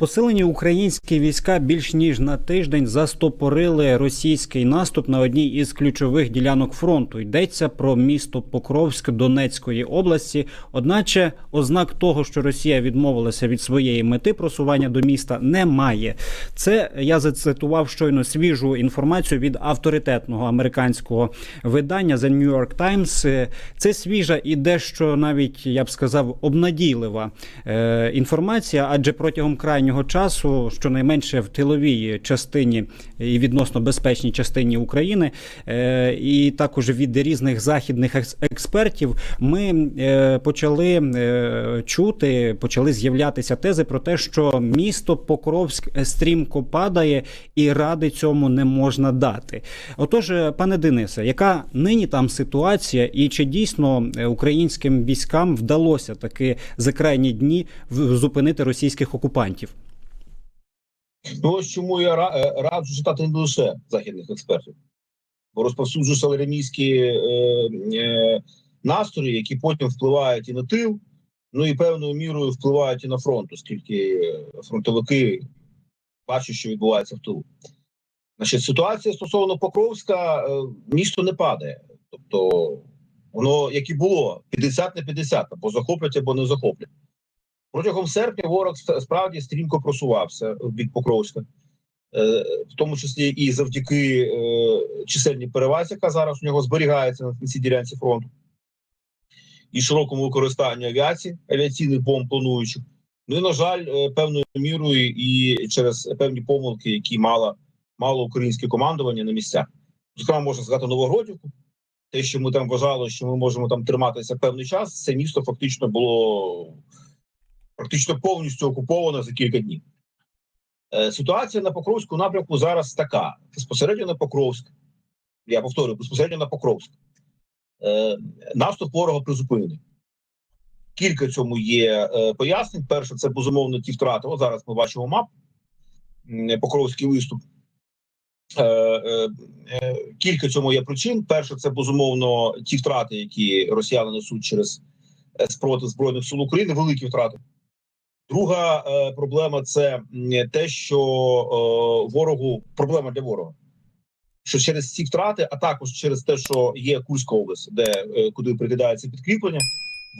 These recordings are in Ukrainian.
Посилені українські війська більш ніж на тиждень застопорили російський наступ на одній із ключових ділянок фронту. Йдеться про місто Покровськ Донецької області. Одначе ознак того, що Росія відмовилася від своєї мети просування до міста, немає. Це я зацитував щойно свіжу інформацію від авторитетного американського видання The New York Times. Це свіжа і дещо навіть я б сказав обнадійлива е, інформація, адже протягом крайнього часу, щонайменше в тиловій частині і відносно безпечній частині України, е, і також від різних західних експертів, ми е, почали е, чути, почали з'являтися тези про те, що місто Покровськ стрімко падає, і ради цьому не можна дати. Отож, пане Денисе, яка нині там ситуація, і чи дійсно українським військам вдалося таки за крайні дні зупинити російських окупантів? Ну, ось чому я е, раджу читати не лише західних експертів, бо розповсюджують салеремійські е, е, настрої, які потім впливають і на тил, ну і певною мірою впливають і на фронт, оскільки фронтовики бачать, що відбувається в тилу. Значить, ситуація стосовно Покровська, е, місто не падає. Тобто, воно як і було 50 на 50, або захоплять, або не захоплять. Протягом серпня ворог справді стрімко просувався в бік Покровська, е, в тому числі і завдяки е, чисельній перевазі, яка зараз у нього зберігається на цій ділянці фронту, і широкому використанню авіації, авіаційних бомб плануючих. Ну і на жаль, е, певною мірою і через певні помилки, які мало, мало українське командування на місцях. Зокрема, можна сказати Новогродівку. Те, що ми там вважали, що ми можемо там триматися певний час, це місто фактично було практично повністю окуповано за кілька днів. Е, Ситуація на Покровську напрямку зараз така: безпосередньо на Покровськ. Я повторюю, безпосередньо на Покровськ. Е, Наступ ворога призупинений. Кілька цьому є е, пояснень. Перше, це безумовно ті втрати. От зараз ми бачимо мап. Покровський виступ. Кілька цьому є причин. Перше, це безумовно ті втрати, які росіяни несуть через спротив збройних сил України, великі втрати. Друга е, проблема це те, що е, ворогу проблема для ворога. Що через ці втрати, а також через те, що є Курська область, де е, куди прикидається підкріплення,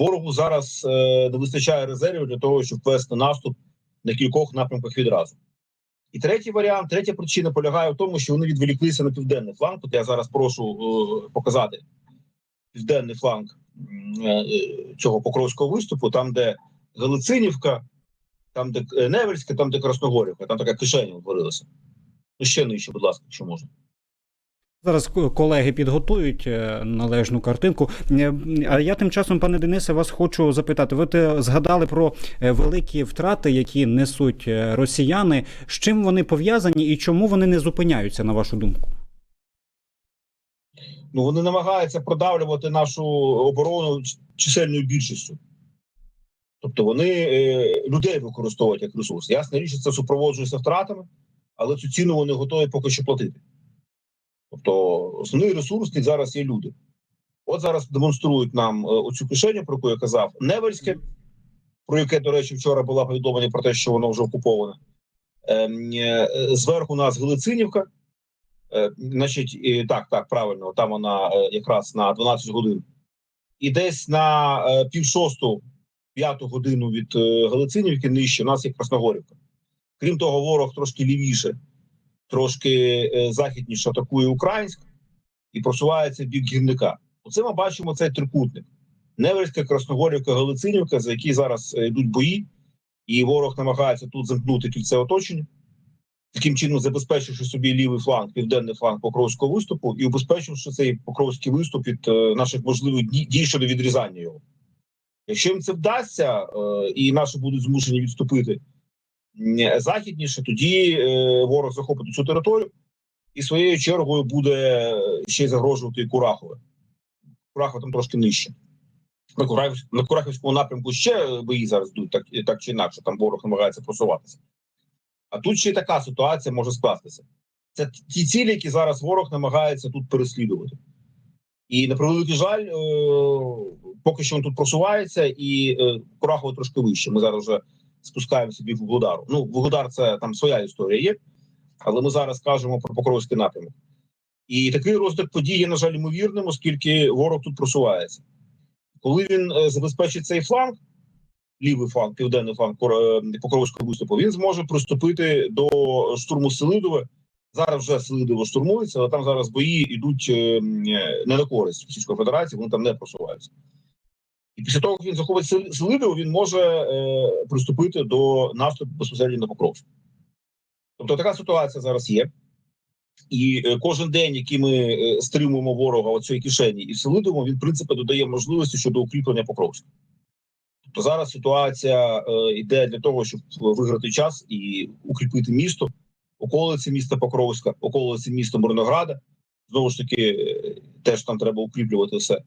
ворогу зараз не вистачає резервів для того, щоб вести наступ на кількох напрямках відразу. І третій варіант, третя причина полягає в тому, що вони відволіклися на південний фланг. От я зараз прошу показати південний фланг цього покровського виступу, там, де Галицинівка, там, де Невельське, там, де Красногорівка, там така кишеня утворилася. Ну, ще нижче, будь ласка, якщо можна. Зараз колеги підготують е, належну картинку. Е, А я тим часом, пане Денисе, вас хочу запитати. Ви те згадали про е, великі втрати, які несуть росіяни. З чим вони пов'язані і чому вони не зупиняються, на вашу думку? Ну, вони намагаються продавлювати нашу оборону чисельною більшістю. Тобто вони е, людей використовують як ресурс. Ясна річ, це супроводжується втратами, але цю ціну вони готові поки що платити. Тобто, основний ресурсник зараз є люди. От зараз демонструють нам е, оцю кишеню, про яку я казав, Невельське, про яке, до речі, вчора була повідомлення про те, що воно вже окуповане. Ем, е, Зверху у нас Галицинівка. Значить, і, так, так, правильно, там вона якраз на 12 годин. І десь на пів шосту, п'яту годину від е, Галицинівки нижче у нас є Красногорівка. Крім того, ворог трошки лівіше, трошки е, західніше атакує Українськ і просувається бік гірника. Оце ми бачимо цей трикутник: Невельська, Красногорівка, Галицинівка, за які зараз е, йдуть бої, і ворог намагається тут замкнути кільце оточення таким чином забезпечивши собі лівий фланг, південний фланг Покровського виступу, і убезпечивши цей Покровський виступ від наших можливих дій щодо відрізання його. Якщо їм це вдасться, е, і наші будуть змушені відступити західніше, тоді е, ворог захопить цю територію і своєю чергою буде е, ще й загрожувати Курахове. Курахове там трошки нижче. На, Курахів, на Курахівському напрямку ще бої зараз йдуть, так, так чи інакше, там ворог намагається просуватися. А тут ще й така ситуація може скластися. Це ті цілі, які зараз ворог намагається тут переслідувати. І на превеликий жаль, е, поки що він тут просувається, і е, Курахово трошки вище. Ми зараз вже спускаємо собі в Вугледару. Ну, Вугледар це там своя історія є, але ми зараз кажемо про Покровський напрямок. І такий розвиток подій є, на жаль, ймовірним, оскільки ворог тут просувається. Коли він е, забезпечить цей фланг, лівий фланг, південний фланг е, Покровського виступу, він зможе приступити до штурму Селидове. Зараз вже Селидово штурмується, але там зараз бої йдуть е, е, не на користь Російської Федерації, вони там не просуваються. І після того, як він захопить Сел- Селидово, він може е, приступити до наступу безпосередньо на Покровськ. Тобто така ситуація зараз є. І е, кожен день, який ми е, стримуємо ворога у цій кишені і Селидово, він в принципі додає можливості щодо укріплення Покровська. Тобто зараз ситуація е, йде для того, щоб виграти час і укріпити місто, околиці міста Покровська, околиці міста Мирнограда. Знову ж таки, е, теж там треба укріплювати все.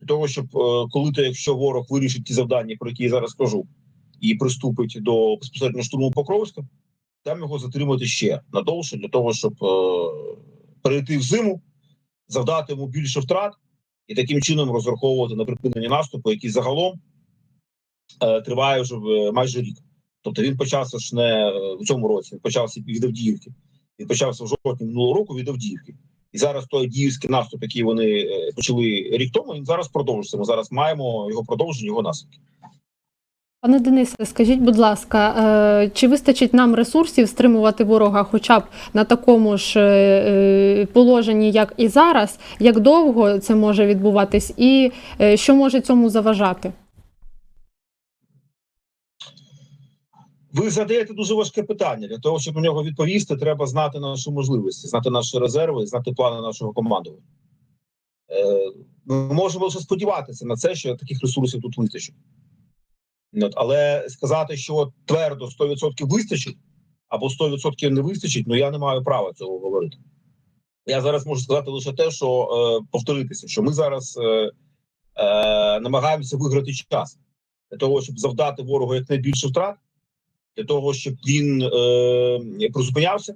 Для того, щоб е, коли то, якщо ворог вирішить ті завдання, про які я зараз кажу, і приступить до безпосередньо штурму Покровська, там його затримати ще надовше для того, щоб е, перейти в зиму, завдати йому більше втрат і таким чином розраховувати на припинення наступу, який загалом е, триває вже майже рік. Тобто він почався ж не в цьому році, він почався від Авдіївки. Він почався в жовтні минулого року від Авдіївки. І зараз той Авдіївський наступ, який вони е, почали рік тому, він зараз продовжується. Ми зараз маємо його продовження, його наслідки. Пане Денисе, скажіть, будь ласка, е, чи вистачить нам ресурсів стримувати ворога хоча б на такому ж е, положенні, як і зараз? Як довго це може відбуватись, і що може цьому заважати? Ви задаєте дуже важке питання. Для того, щоб на нього відповісти, треба знати наші можливості, знати наші резерви, знати плани нашого командування. Е, Ми можемо лише сподіватися на це, що таких ресурсів тут вистачить. Але сказати, що твердо 100% вистачить або 100% не вистачить, ну я не маю права цього говорити. Я зараз можу сказати лише те, що е, повторитися, що ми зараз е, намагаємося виграти час для того, щоб завдати ворогу якнайбільше втрат для того, щоб він е, призупинявся,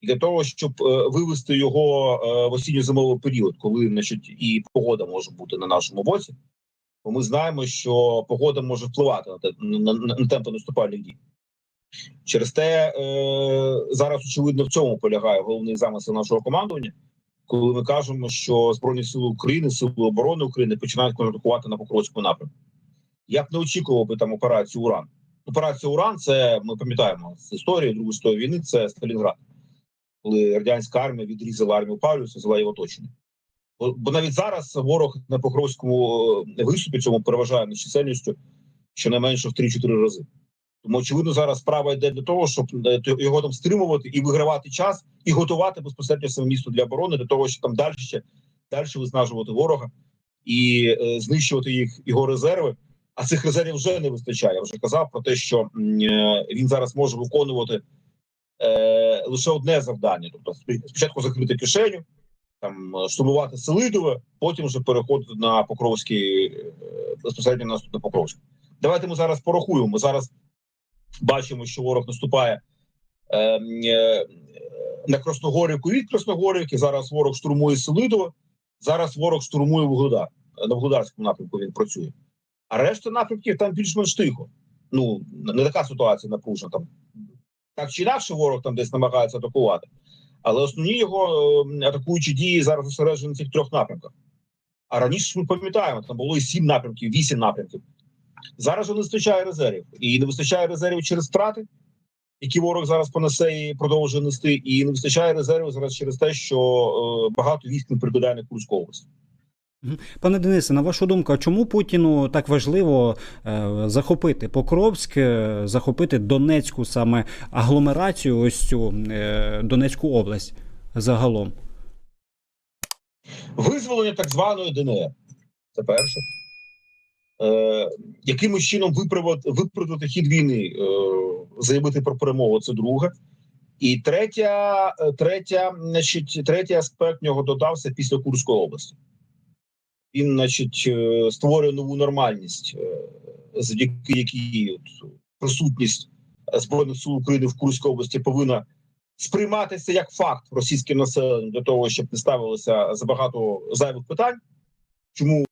і для того, щоб е, вивести його е, в осінньо-зимовий період, коли значить, і погода може бути на нашому боці. Бо ми знаємо, що погода може впливати на, те, на, на, на темпи наступальних дій. Через те е, зараз очевидно в цьому полягає головний замисел нашого командування, коли ми кажемо, що Збройні сили України, сили оборони України починають контратакувати на Покровському напрямку. Я б не очікував би там операцію Уран. Операція Уран це ми пам'ятаємо з історії Другої світової війни. Це Сталінград, коли радянська армія відрізала армію Павлюса, взяла його оточення. Бо, навіть зараз ворог на Покровському е, виступі цьому переважає на чисельністю щонайменше в 3-4 рази. Тому очевидно, зараз справа йде для того, щоб е, його там стримувати і вигравати час, і готувати безпосередньо саме місто для оборони, для того, щоб там далі ще далі виснажувати ворога і е, знищувати їх його резерви. А цих резервів вже не вистачає. Я вже казав про те, що е, він зараз може виконувати е, лише одне завдання: тобто спочатку закрити кишеню, там е, штурмувати Селидове, потім вже переходити на Покровський безпосередньо наступ на Покровськ. Давайте ми зараз порахуємо. Ми зараз бачимо, що ворог наступає е, е, на Красногорівку від Красногорівки. Зараз ворог штурмує Селидове, зараз ворог штурмує Вугледар. На Вугледарському напрямку він працює. А решта напрямків там більш-менш тихо. Ну не така ситуація напружена. Там так чи інакше, ворог там десь намагається атакувати. Але основні його е, атакуючі дії зараз зосереджені на цих трьох напрямках. А раніше ми пам'ятаємо, там було і сім напрямків, вісім напрямків. Зараз же не вистачає резервів. І не вистачає резервів через втрати, які ворог зараз понесе і продовжує нести. І не вистачає резервів зараз через те, що е, багато військ не прикидає на Курську область. Пане Денисе, на вашу думку, чому Путіну так важливо е, захопити Покровськ, е, захопити Донецьку саме агломерацію, ось цю е, Донецьку область загалом? Визволення так званої ДНР. Це перше. Е, якимось чином виправдати хід війни, е, заявити про перемогу це друге. І третя, третя, значить, третій аспект нього додався після Курської області. Він, значить, е, створює нову нормальність, е, завдяки якій от, присутність Збройних сил України в Курській області повинна сприйматися як факт російським населенням для того, щоб не ставилося забагато зайвих питань. чому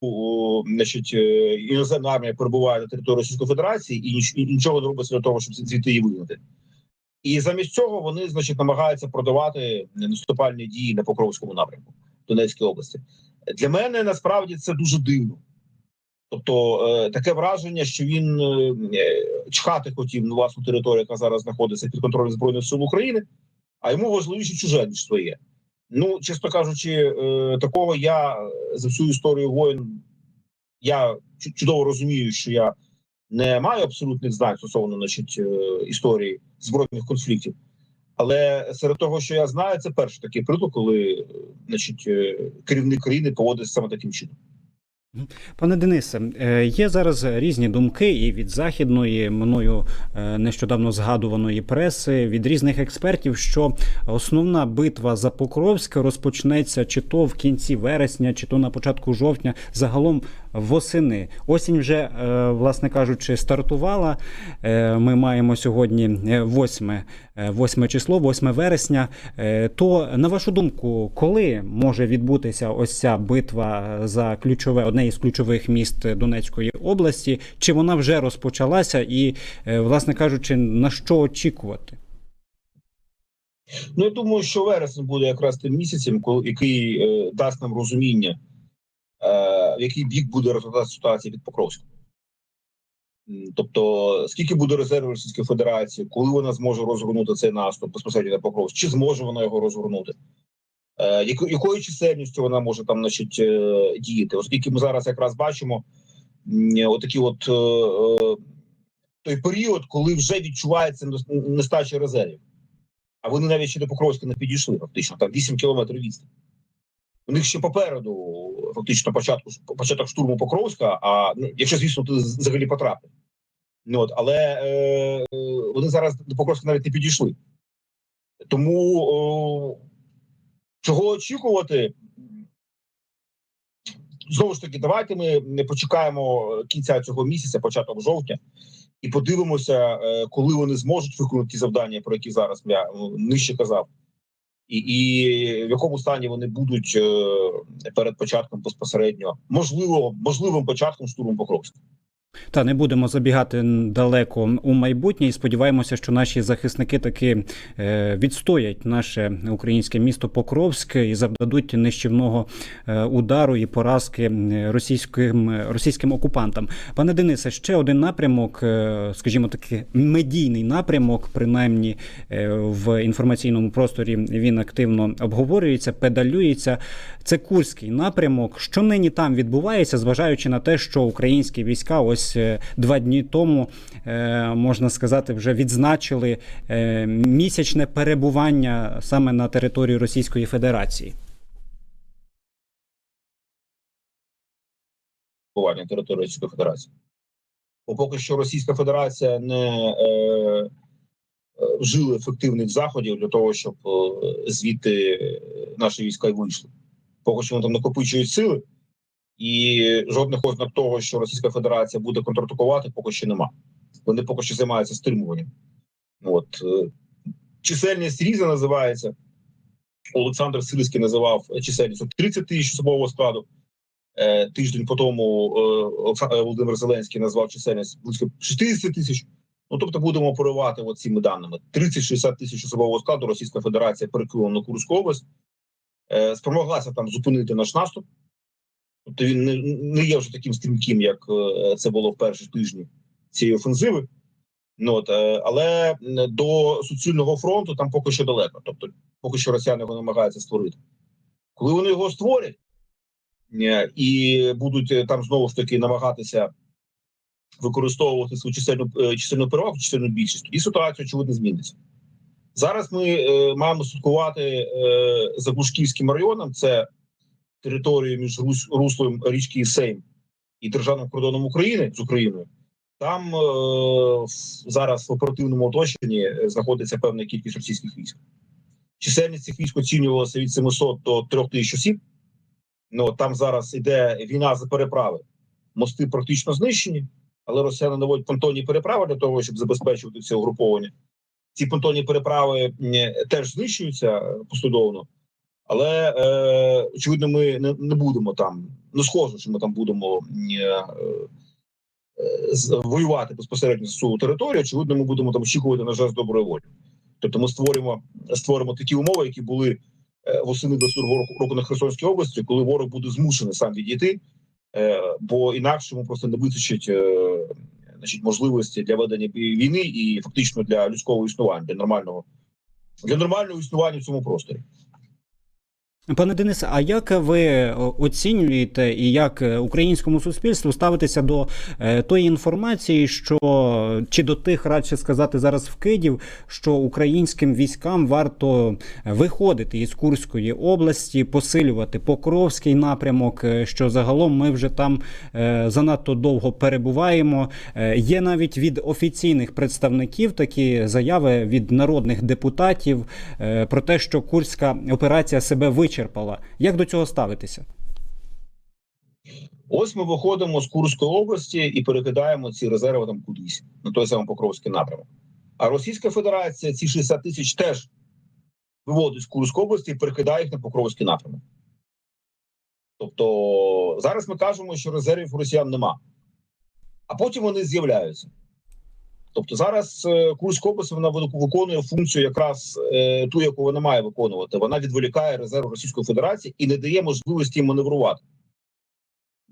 значить, е, іноземна армія перебуває на території Російської Федерації і нічого не робиться для того, щоб звідти її вигнати. І замість цього вони, значить, намагаються продавати наступальні дії на Покровському напрямку Донецькій області. Для мене насправді це дуже дивно. Тобто е, таке враження, що він е, е, чхати хотів на власну територію, яка зараз знаходиться під контролем збройних сил України, а йому важливіше чуже ніж своє. Ну, чесно кажучи, такого я за всю історію воїн я чудово розумію, що я не маю абсолютних знань стосовно значить, історії збройних конфліктів. Але серед того, що я знаю, це перший такий приклад, коли е, значить, е, керівник країни поводиться саме таким чином. Пане Денисе, е, є зараз різні думки і від західної мною нещодавно згадуваної преси, від різних експертів, що основна битва за Покровськ розпочнеться чи то в кінці вересня, чи то на початку жовтня, загалом восени. Осінь вже, е, власне кажучи, стартувала. Е, Ми маємо сьогодні 8, 8 число, 8 вересня. Е, То, на вашу думку, коли може відбутися ось ця битва за ключове, одне із ключових міст Донецької області? Чи вона вже розпочалася? І, е, власне кажучи, на що очікувати? Ну, я думаю, що вересень буде якраз тим місяцем, який е, дасть нам розуміння, е, в який бік буде розвиватися ситуація під Покровськом. Тобто, скільки буде резервів Російської Федерації, коли вона зможе розгорнути цей наступ безпосередньо на Покровськ, чи зможе вона його розгорнути? Е, якою чисельністю вона може там значить, е, діяти? Оскільки ми зараз якраз бачимо м, отакі от е, е, той період, коли вже відчувається нестача резервів. А вони навіть ще до Покровська не підійшли, фактично, там 8 кілометрів відстань. У них ще попереду, фактично, початку початок штурму Покровська, а ну, якщо, звісно, ти взагалі потрапив. Ну, от, але е, вони зараз до Покровська навіть не підійшли. Тому о, чого очікувати? Знову ж таки, давайте ми не почекаємо кінця цього місяця, початок жовтня, і подивимося, е, коли вони зможуть виконати ті завдання, про які зараз я нижче казав, і, і в якому стані вони будуть е, перед початком безпосередньо можливо, можливим початком штурму Покровська. Та не будемо забігати далеко у майбутнє і сподіваємося, що наші захисники таки е, відстоять наше українське місто Покровськ і завдадуть нищівного е, удару і поразки російським російським окупантам. Пане Денисе, ще один напрямок, е, скажімо таки, медійний напрямок, принаймні в інформаційному просторі він активно обговорюється, педалюється. Це Курський напрямок. Що нині там відбувається, зважаючи на те, що українські війська ось е, два дні тому е, можна сказати, вже відзначили е, місячне перебування саме на території Російської Федерації. окупування території Російської Федерації. Бо поки що Російська Федерація не е, вжила ефективних заходів для того, щоб е, звідти наші війська й вийшли. Поки що вони там накопичують сили, і жодних ознак того, що Російська Федерація буде контратакувати, поки що нема. Вони поки що займаються стримуванням. От е, чисельність різна називається. Олександр Сильський називав чисельність 30 тисяч особового складу. Е, Тиждень по тому е, е, Володимир Зеленський назвав чисельність близько 60 тисяч. Ну тобто будемо оперувати цими даними: 30-60 тисяч особового складу Російська Федерація перекинула на Курську область, е, спромоглася там зупинити наш наступ. Тобто він не, не є вже таким стрімким, як е, це було в перші тижні цієї офензиви. Ну, от, е, але до суцільного фронту там поки що далеко. Тобто, поки що росіяни його намагаються створити. Коли вони його створять е, і будуть там знову ж таки намагатися використовувати свою чисельну чисельну перевагу, чисельну більшість, тоді ситуація очевидно зміниться. Зараз ми е, маємо слідкувати е, за Глушківським районом. Це територію між руслом річки Сейм і державним кордоном України з Україною. Там е, зараз в оперативному оточенні е, знаходиться певна кількість російських військ. Чисельність цих військ оцінювалася від 700 до 3000 осіб. Ну там зараз іде війна за переправи. Мости практично знищені, але росіяни наводять понтонні переправи для того, щоб забезпечувати це угруповання. Ці понтонні переправи теж знищуються е, послідовно, Але е, очевидно, ми не, не будемо там. Не схоже, що ми там будемо е, е, з- воювати безпосередньо за цю територію. Очевидно, ми будемо там очікувати на жест доброї волі. Тобто, ми створимо створимо такі умови, які були е, восени 22 року, року на Херсонській області, коли ворог буде змушений сам відійти, е, бо інакше йому просто не вистачить е, значить, можливості для ведення війни і фактично для людського існування, для нормального для нормального існування в цьому просторі. Пане Денисе, а як ви оцінюєте і як е, українському суспільству ставитися до е, тої інформації, що чи до тих радше сказати зараз вкидів, що українським військам варто виходити із Курської області, посилювати Покровський напрямок, е, що загалом ми вже там е, занадто довго перебуваємо. Е, Є навіть від офіційних представників такі заяви від народних депутатів е, про те, що курська операція себе вичерпала. Як до цього ставитися? Ось ми виходимо з Курської області і перекидаємо ці резерви там кудись на той самий Покровський напрямок. А Російська Федерація ці 60 тисяч теж виводить з Курської області і перекидає їх на Покровський напрямок. Тобто зараз ми кажемо, що резервів росіян нема, а потім вони з'являються. Тобто зараз е, Курська область вона виконує функцію, якраз е, ту, яку вона має виконувати. Вона відволікає резерв Російської Федерації і не дає можливості маневрувати.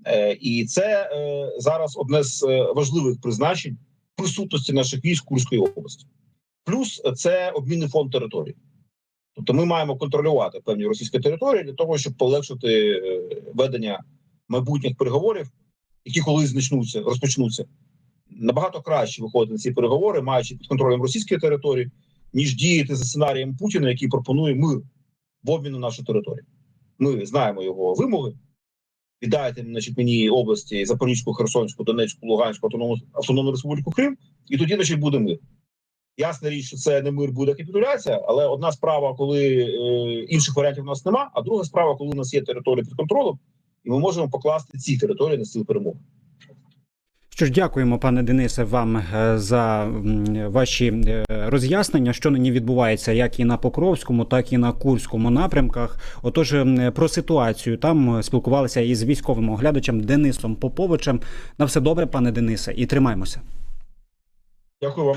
Е, і це зараз одне з важливих призначень присутності наших військ Курської області. Плюс це обмінний фонд території. Тобто ми маємо контролювати певні російські території для того, щоб полегшити ведення майбутніх переговорів, які колись почнуться, розпочнуться. Набагато краще виходити на ці переговори, маючи під контролем російської території, ніж діяти за сценарієм Путіна, який пропонує мир в обмін на нашу територію. Ми знаємо його вимоги. Віддайте значить, мені області Запорізьку, Херсонську, Донецьку, Луганську, Автономну, Автономну Республіку Крим, і тоді значить, буде мир. Ясна річ, що це не мир, буде капітуляція, але одна справа, коли е, інших варіантів у нас нема, а друга справа, коли у нас є територія під контролем, і ми можемо покласти ці території на стіл перемоги. Що ж, дякуємо, пане Денисе, вам е, за ваші е, роз'яснення, що нині відбувається як і на Покровському, так і на Курському напрямках. Отож, про ситуацію там е, спілкувалися із військовим оглядачем Денисом Поповичем. На все добре, пане Денисе, і тримаймося. Дякую вам.